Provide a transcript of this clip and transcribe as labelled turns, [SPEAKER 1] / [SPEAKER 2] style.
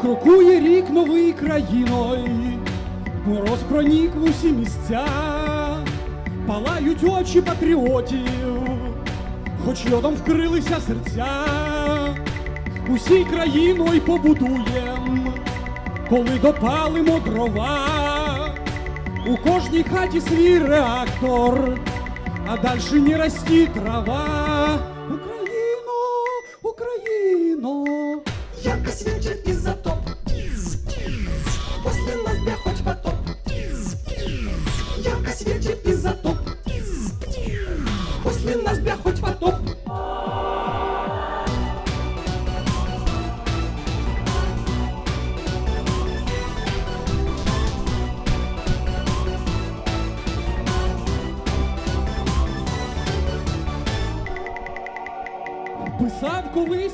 [SPEAKER 1] Крокує рік новий країною, мороз пронік в усі місця, палають очі патріотів, хоч льодом вкрилися серця, усій країною побудуєм, коли допалимо дрова, у кожній хаті свій реактор, а дальше не расти трава. Україно, Україно.
[SPEAKER 2] Ярко изотоп После нас бля хоть потоп. Ярко светит изотоп После нас хоть потоп.
[SPEAKER 1] Писав колись.